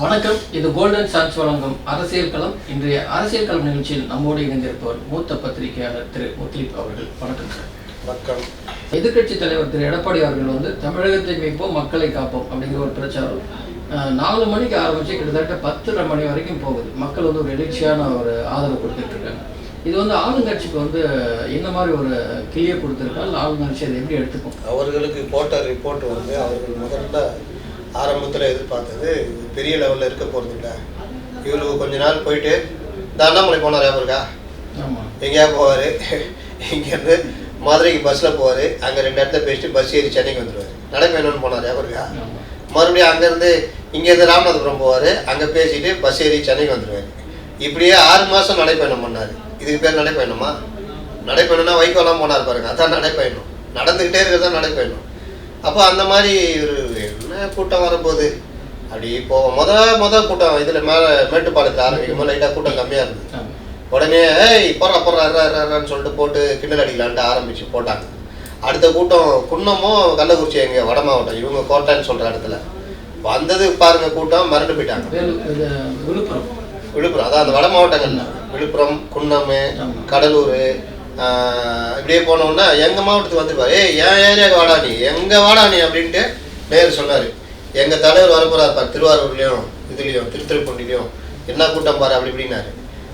வணக்கம். இது golden chance வழங்கும் அரசியல் களம். இன்றைய அரசியல் களம் நிகழ்ச்சியில் நம்மோடு இணைந்திருப்பவர் மூத்த பத்திரிகையாளர் திரு முத்லிப் அவர்கள். வணக்கம் சார். வணக்கம். எதிர்க்கட்சி தலைவர் திரு எடப்பாடி அவர்கள் வந்து தமிழகத்தை மீட்போம் மக்களை காப்போம் அப்படிங்கிற ஒரு பிரச்சாரம். நாலு மணிக்கு ஆரம்பிச்சு கிட்டத்தட்ட பத்தரை மணி வரைக்கும் போகுது. மக்கள் வந்து ஒரு எழுச்சியான ஒரு ஆதரவு கொடுத்துட்டு இருக்காங்க. இது வந்து ஆளுங்கட்சிக்கு வந்து என்ன மாதிரி ஒரு கிளியை கொடுத்துருக்கா? இல்லை ஆளுங்கட்சி அதை எப்படி எடுத்துக்கும்? அவர்களுக்கு போட்ட ரிப்போர்ட் வந்து அவர்கள் முதல்ல ஆரம்பத்தில் எதிர்பார்த்தது இது பெரிய லெவலில் இருக்க போகிறது இல்லை. இவருக்கு கொஞ்ச நாள் போயிட்டு இந்த அண்ணாமலை போனார் ஞாபகம் இருக்கா? எங்கேயா போவார்? இங்கேருந்து மதுரைக்கு பஸ்ஸில் போவார். அங்கே ரெண்டு இடத்துல பேசிட்டு பஸ் ஏறி சென்னைக்கு வந்துடுவார் நடைப்பயணம்னு போனார் ஞாபகம் இருக்கா? மறுபடியும் அங்கேருந்து இங்கேருந்து ராமநாதபுரம் போவார். அங்கே பேசிட்டு பஸ் ஏறி சென்னைக்கு வந்துடுவார் இப்படியே ஆறு மாதம் நடைப்பயணம் பண்ணார்? இதுக்கு பேர் நடைப்பயணமா நடைப்பயணம்னா வைக்கோலாம் போனார் பாருங்க. அதான் நடைப்பயணம் நடந்துக்கிட்டே இருக்கிறது நடைப்பயணம் அப்போ அந்த மாதிரி ஒரு கூட்டம் வரப்போகுது அப்படி போவோம். முத முத கூட்டம் இதில் மேலே மேட்டுப்பாளையத்தில் ஆரம்பிக்கும் போது லைட்டாக கூட்டம் கம்மியாக இருந்தது. ஆமாம் உடனே ஏய் போடுறா போடுறா ரா, ரா, ரான்னு சொல்லிட்டு போட்டு கிண்டல் அடிக்கலான்ட்டு ஆரம்பிச்சு போட்டாங்க. அடுத்த கூட்டம் குன்னமும் கள்ளக்குறிச்சி எங்க வட மாவட்டம் இவங்க கோட்டைன்னு சொல்ற இடத்துல. வந்தது பாருங்க கூட்டம் மறந்து போயிட்டாங்க. விழுப்புரம். விழுப்புரம் அதான் அந்த வட மாவட்டங்கள்ல. விழுப்புரம் குன்னம். கடலூர் இப்படியே போனோம்னா எங்க மாவட்டத்துக்கு வந்துருப்பாரு ஏய் என் ஏரியாவுக்கு வாடா நீ எங்க வாடா நீ? அப்படின்ட்டு மேயர் சொன்னார். எங்கள் தலைவர் வரப்போறாரு திருவாரூர்லேயும் இதுலேயும் திருத்திருப்பூண்டிலையும் என்ன கூட்டம் பாரு அப்படி இப்படின்னாரு.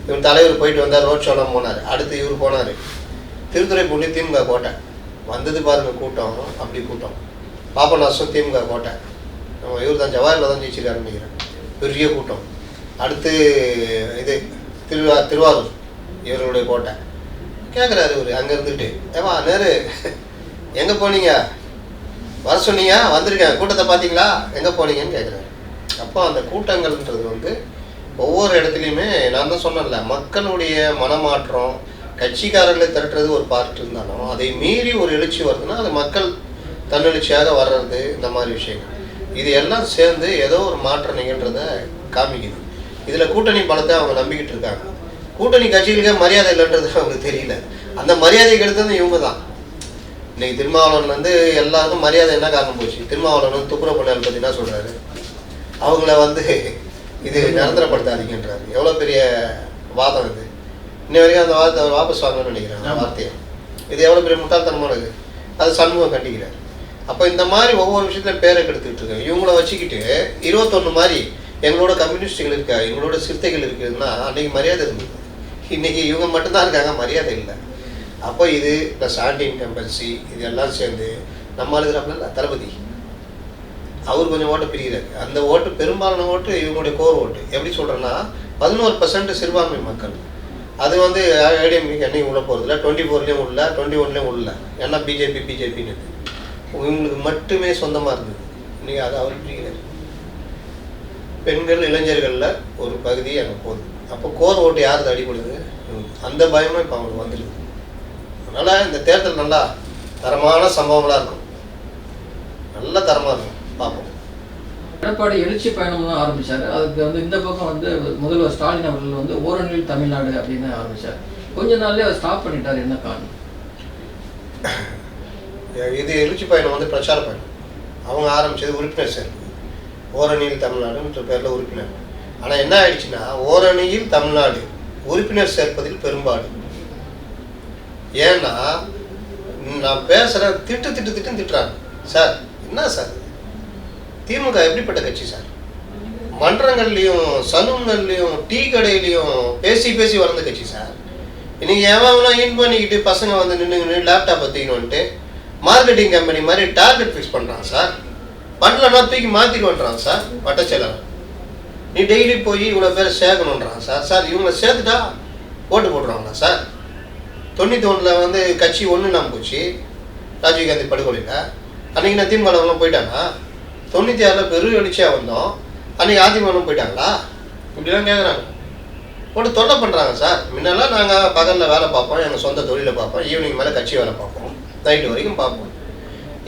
இவர் தலைவர் போயிட்டு வந்தார் ரோட் ஷோலாம் போனார். அடுத்து இவர் போனார். திருத்துறைப்பூண்டி திமுக கோட்டை. வந்தது பாருங்க கூட்டம் அப்படி கூட்டம். பாப்பா நாசும் திமுக கோட்டை. நம்ம இவர் தான் ஜவாஹர்ல தான் ஜெயிச்சிருக்காருன்னு நினைக்கிறேன். பெரிய கூட்டம். அடுத்து இது திருவா திருவாரூர் இவர்களுடைய கோட்டை. கேட்குறாரு இவர் அங்கே இருந்துட்டு. ஏமா நேரு எங்கே போனீங்க? வர சொன்னீங்க வந்திருக்கேன் கூட்டத்தை பார்த்தீங்களா? எங்கே போனீங்கன்னு கேட்குறாரு அப்போ அந்த கூட்டங்கள்ன்றது வந்து ஒவ்வொரு இடத்துலையுமே நான் தான் சொன்னேன்ல மக்களுடைய மனமாற்றம் கட்சிக்காரர்களை திரட்டுறது ஒரு பார்ட் இருந்தாலும் அதை மீறி ஒரு எழுச்சி வருதுன்னா அது மக்கள் தன்னெழுச்சியாக வர்றது இந்த மாதிரி விஷயங்கள். இது எல்லாம் சேர்ந்து ஏதோ ஒரு மாற்றம் நிகழ்றத காமிக்குது. இதில் கூட்டணி பலத்தை அவங்க நம்பிக்கிட்டு இருக்காங்க. கூட்டணி கட்சிகளுக்கே மரியாதை இல்லைன்றது அவங்களுக்கு தெரியல. அந்த மரியாதைக்கு எடுத்தது இவங்க தான். இன்னைக்கு திருமாவளவன் வந்து எல்லாருக்கும் மரியாதை என்ன காரணம் போச்சு? திருமாவளவன் வந்து துப்புரவு பண்ணால் பற்றி என்ன சொல்கிறாரு அவங்கள வந்து இது நிரந்தரப்படுத்தாதீங்கன்றாரு. எவ்வளோ பெரிய வாதம் இது. இன்ன வரைக்கும் அந்த வாதத்தை அவர் வாபஸ் வாங்கணும்னு நினைக்கிறேன். வார்த்தையை. இது எவ்வளோ பெரிய முட்டாள்தனமானது அது சண்முகம் கண்டிக்கிறார். அப்போ இந்த மாதிரி ஒவ்வொரு விஷயத்துல பேரை கெடுத்துக்கிட்டு இருக்காங்க. இவங்கள வச்சுக்கிட்டு இருபத்தொன்று மாதிரி எங்களோட கம்யூனிஸ்டுகள் இருக்கா? எங்களோட சிறுத்தைகள் இருக்குதுன்னா அன்னைக்கு மரியாதை இருந்தது. இன்னைக்கு இவங்க மட்டும்தான் இருக்காங்க மரியாதை இல்லை. அப்போ இது ப்ளஸ் ஆன்டி இன்கம்பன்சி இது எல்லாம் சேர்ந்து நம்ம எழுதுறாப்புல தளபதி. அவர் கொஞ்சம் ஓட்டு பிரிகிறார் அந்த ஓட்டு பெரும்பாலான ஓட்டு இவங்களுடைய கோர் ஓட்டு. எப்படி சொல்கிறேன்னா பதினோரு பர்சன்ட் சிறுபான்மை மக்கள். அது வந்து ஏடிஎம்கே என்னைக்கு உள்ள போகிறதில்ல டுவெண்ட்டி ஃபோர்லேயும் உள்ள டுவெண்ட்டி ஒன்லேயும் உள்ள. ஏன்னா பிஜேபி பிஜேபின்னு இவங்களுக்கு மட்டுமே சொந்தமாக இருந்தது. இன்னைக்கு அதை அவர் பிரிக்கிறார். பெண்கள் இளைஞர்களில் ஒரு பகுதி அங்கே போகுது. அப்போ கோர் ஓட்டு யாருக்கு அடிபடுது? அந்த பயமும் இப்போ அவங்களுக்கு வந்துடுது அதனால் இந்த தேர்தல் நல்லா தரமான சம்பவங்களாக இருக்கும். நல்ல தரமாக இருக்கும். பார்ப்போம். எடப்பாடி எழுச்சி பயணம் தான் ஆரம்பிச்சாரு. அதுக்கு வந்து இந்த பக்கம் வந்து முதல்வர் ஸ்டாலின் அவர்கள் வந்து ஓரணியில் தமிழ்நாடு அப்படின்னு ஆரம்பிச்சார். கொஞ்ச நாள்லயே அவர் ஸ்டாப் பண்ணிட்டாரு. என்ன காரணம்? இது எழுச்சி பயணம் வந்து பிரச்சார பயணம். அவங்க ஆரம்பிச்சது உறுப்பினர் சேர்ப்பு ஓரணியில் தமிழ்நாடுன்ற பேரில் உறுப்பினர். ஆனால் என்ன ஆயிடுச்சுன்னா ஓரணியில் தமிழ்நாடு உறுப்பினர் சேர்ப்பதில் பெரும்பாடு. ஏன்னா நான் பேசுகிறேன் திட்டு திட்டு திட்டுன்னு திட்டுறாங்க. சார் என்ன சார்? திமுக எப்படிப்பட்ட கட்சி சார்? மன்றங்கள்லையும் சலூன்கள்லையும் டீ கடையிலையும் பேசி பேசி வளர்ந்த கட்சி சார். இன்னைக்கு எவன் இன் பண்ணிக்கிட்டு பசங்க வந்து நின்று லேப்டாப்பை தூக்கிட்டு மார்க்கெட்டிங் கம்பெனி மாதிரி டார்கெட் ஃபிக்ஸ் பண்ணுறான் சார். பண்ணலன்னா தூக்கி மாற்றிட்டு வந்துறான் சார் வட்டச்செலவு நீ டெய்லி போய் இவ்வளோ பேர் சேர்க்கணுன்றான் சார். சார் இவங்களை சேர்த்துட்டா ஓட்டு போட்டுருவாங்களா சார்? தொண்ணூற்றி ஒன்றில் வந்து கட்சி ஒன்று இல்லாமல் போச்சு. ராஜீவ்காந்தி படுகொலையில். அன்றைக்கி நான் திமுகலாம் போயிட்டானா? தொண்ணூற்றி ஆறில் பெரும் எழுச்சியாக வந்தோம் அன்றைக்கி அதிமுகலாம் போயிட்டாங்களா? இப்படிலாம் கேட்குறாங்க போட்டு தொல்லை பண்ணுறாங்க சார். முன்னெல்லாம் நாங்கள் பகலில் வேலை பார்ப்போம் எங்கள் சொந்த தொழிலை பார்ப்போம் ஈவினிங் மேலே கட்சி வேலை பார்ப்போம் நைட்டு வரைக்கும் பார்ப்போம்.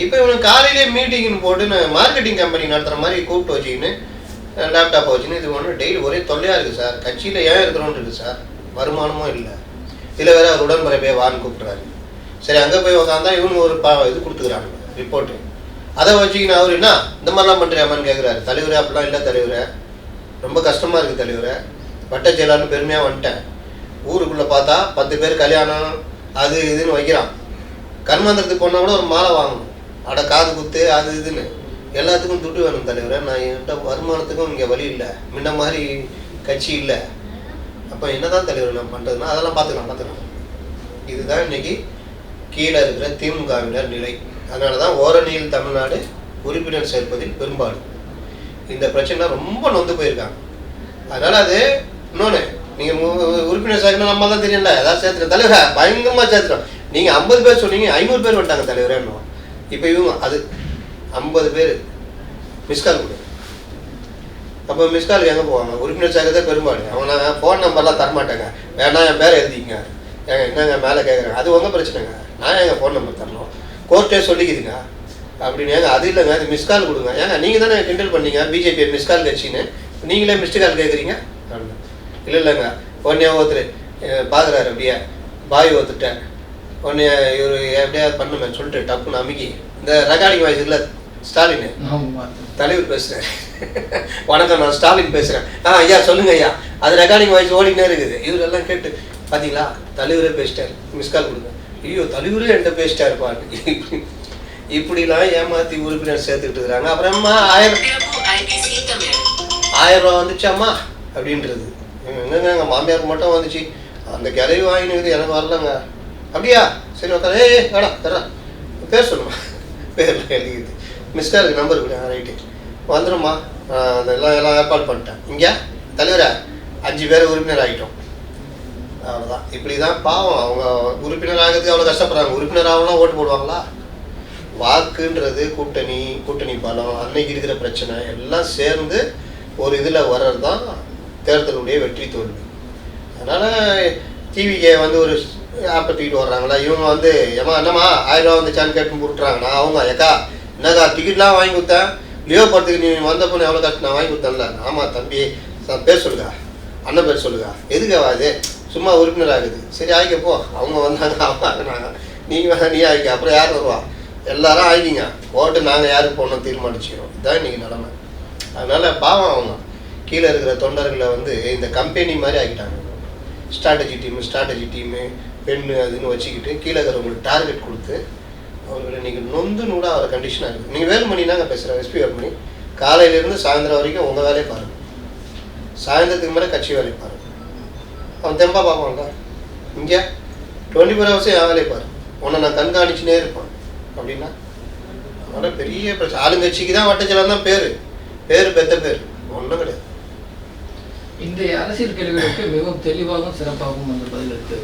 இப்போ இவனுக்கு காலையிலே மீட்டிங்னு போட்டு நான் மார்க்கெட்டிங் கம்பெனி நடத்துகிற மாதிரி கூப்பிட்டு வச்சுக்கின்னு லேப்டாப் வச்சுன்னு இது ஒன்று டெய்லி ஒரே தொல்லையாக இருக்குது சார். கட்சியில் ஏன் இருக்கிறோன்னு இருக்குது சார். வருமானமும் இல்லை. இதில் பேர் அவர் உடன்பரப்பே வான்னு கூப்பிட்றாரு. சரி அங்கே போய் உட்காந்தா இவனு ஒரு பா இது கொடுத்துக்கிறாங்க ரிப்போர்ட்டு அதை வச்சுக்கின்னு அவர் என்ன இந்த மாதிரிலாம் பண்ணுறியாமான்னு கேட்குறாரு தலைவரே அப்படிலாம் இல்லை தலைவரே. ரொம்ப கஷ்டமாக இருக்குது தலைவரே. வட்ட செயலாளர்னு பெருமையாக வந்துட்டேன். ஊருக்குள்ளே பார்த்தா பத்து பேர் கல்யாணம் அது இதுன்னு வைக்கிறான். கண்மந்திரத்துக்கு போனால் கூட ஒரு மாலை வாங்கணும். அட காது குத்து அது இதுன்னு. எல்லாத்துக்கும் துட்டு வேணும் தலைவரை. நான் என்கிட்ட வருமானத்துக்கும் இங்கே வழி இல்லை. முன்ன மாதிரி கட்சி இல்லை. அப்போ என்னதான் தலைவர் நம்ம பண்ணுறதுன்னா அதெல்லாம் பார்த்துக்கலாம் பார்த்துக்கலாம். இதுதான் இன்னைக்கு கீழே இருக்கிற திமுகவினர் நிலை. அதனால தான் ஓரணியில் தமிழ்நாடு உறுப்பினர் சேர்ப்பதில் பெரும்பாடு இந்த பிரச்சனை ரொம்ப நொந்து போயிருக்காங்க. அதனால் அது இன்னொன்று நீங்கள் உறுப்பினர் சேர்க்கணும் நம்ம தான் தெரியல ஏதாவது சேர்த்துறோம் தலைவர்? பயங்கரமாக சேர்த்துறோம் நீங்கள் ஐம்பது பேர் சொன்னீங்க ஐநூறு பேர் வந்துட்டாங்க தலைவரே இப்போ இவங்க அது ஐம்பது பேர் மிஸ்கால் கொடு அப்போ மிஸ்கால் எங்கே போவாங்க? உறுப்பினர் சேர்க்கதே பெரும்பாடு. அவங்க ஃபோன் நம்பர்லாம் தரமாட்டேங்க. வேணா என் பேரை எழுதிக்கங்க ஏங்க என்னங்க மேலே கேட்குறாங்க அது உங்கள் பிரச்சனைங்க. நான் எங்கள் ஃபோன் நம்பர் தரணும்? கோர்ட்டே சொல்லிக்குதுங்க. அப்படின்னு ஏங்க அது இல்லைங்க. அது மிஸ்கால் கொடுங்க. ஏங்க நீங்கள் தானே கிண்டல் பண்ணீங்க? பிஜேபி மிஸ்கால் கட்சின்னு. நீங்களே மிஸ்டு கால் கேட்குறீங்க இல்லை இல்லைங்க. உடனே ஒருத்தர் பார்க்குறாரு அப்படியே. பாய் ஒருத்தட்டேன் உடனே இவர் எப்படியாவது பண்ணுமே சொல்லிட்டு டப்புன்னு அமுக்கி. இந்த ரெக்கார்டிங் வாய்ஸ் இல்லை ஸ்டாலின் தலைவர் பேசுகிறேன் வணக்கம் நான் ஸ்டாலின் பேசுகிறேன் ஆ ஐயா சொல்லுங்க ஐயா. அது ரெக்கார்டிங் வாய்ஸ் ஓடினே இருக்குது. இவரெல்லாம் கேட்டு பார்த்தீங்களா தலைவரே பேசிட்டார். மிஸ் கால் கொடுங்க. ஐயோ தலைவரே என்கிட்ட பேசிட்டாருப்பா. இப்படிலாம் ஏமாத்தி உறுப்பினர் சேர்த்துக்கிட்டு இருக்கிறாங்க. அப்புறமா ஆயிரம் ஆயிரம் ரூபா வந்துச்சாம்மா? அப்படின்றது. என்னங்க எங்கள் மாமியாருக்கு மட்டும் வந்துச்சு. அந்த கிளவி வாங்கினது எனக்கு வரலங்க. அப்படியா? சரி உட்கார ஏ வேடா தரா பேர் சொல்லுமா? பேரில் மிஸ்டர் நம்பர் கொடுங்க ரைட்டு வந்துடும்மா அதெல்லாம் எல்லாம் ஏற்பாடு பண்ணிட்டேன். இங்கே தலைவரே அஞ்சு பேர் உறுப்பினர் ஆகிட்டோம் அவ்வளோதான் இப்படி தான் பாவம். அவங்க உறுப்பினர் ஆகிறதுக்கு அவ்வளோ கஷ்டப்படுறாங்க. உறுப்பினர் ஆகலாம் ஓட்டு போடுவாங்களா? வாக்குன்றது கூட்டணி கூட்டணி பலம் அன்னைக்கு இருக்கிற பிரச்சனை எல்லாம் சேர்ந்து ஒரு இதில் வர்றது தான் தேர்தலுடைய வெற்றி தோல்வி. அதனால் டிவிக்கே வந்து ஒரு ஆப்பை தூக்கிட்டு வர்றாங்களா? இவங்க வந்து ஏமா என்னம்மா ஆயிரம் ரூபா வந்துச்சான்னு கேட்டு போட்டுறாங்கண்ணா அவங்க ஏக்கா என்னதான் டிக்கெட்லாம் வாங்கி கொடுத்தேன். லியோ போகிறதுக்கு நீ வந்தப்போ எவ்வளோ கஷ்டம்? நான் வாங்கி கொடுத்தேன்ல. ஆமாம் தம்பி பேர் சொல்லுங்க. அண்ணன் பேர் சொல்லுங்க. எதுக்கவா அது சும்மா உறுப்பினர் ஆகுது. சரி ஆகிக்க போ. அவங்க வந்தாங்க அவங்க ஆகினாங்க. நீங்கள் வேணா நீ ஆகிக்க. அப்புறம் யார் வருவா? எல்லாரும் ஆகிக்கிங்க. ஓட்டு நாங்கள் யாருக்கு போடணும் தீர்மானிச்சுக்கிறோம். இதுதான் இன்றைக்கி நிலமை. அதனால் பாவம் அவங்க. கீழே இருக்கிற தொண்டர்களை வந்து இந்த கம்பெனி மாதிரி ஆகிட்டாங்க ஸ்ட்ராட்டஜி டீமு ஸ்ட்ராட்டஜி டீமு பெண்ணு அதுன்னு வச்சுக்கிட்டு கீழே இருக்கிறவங்களுக்கு டார்கெட் கொடுத்து அவர்களை நீங்கள் நொந்து நூடாக அவர் கண்டிஷனாக இருக்குது நீங்கள் வேலுமணி தாங்க பேசுகிறேன் எஸ்பி வேலுமணி. காலையிலேருந்து சாயந்தரம் வரைக்கும் உங்கள் வேலையை பாருங்கள் சாயந்தரத்துக்கு மேலே கட்சி வேலையை பாருங்கள் அவன் தெம்பா பார்ப்பான்ல. இங்கே டுவெண்ட்டி ஃபோர் ஹவர்ஸும் என் வேலையை பாரு. உன்னை நான் கண்காணிச்சுனே இருப்பான். அப்படின்னா அதனால் பெரிய பிரச்சனை. ஆளுங்கட்சிக்கு தான் வட்டச்சலம் தான் பேர். பேர் பெத்த பேர். ஒன்றும் கிடையாது. இன்றைய அரசியல் கேள்விகளுக்கு மிகவும் தெளிவாகவும் சிறப்பாகவும் அந்த பதில் இருக்கு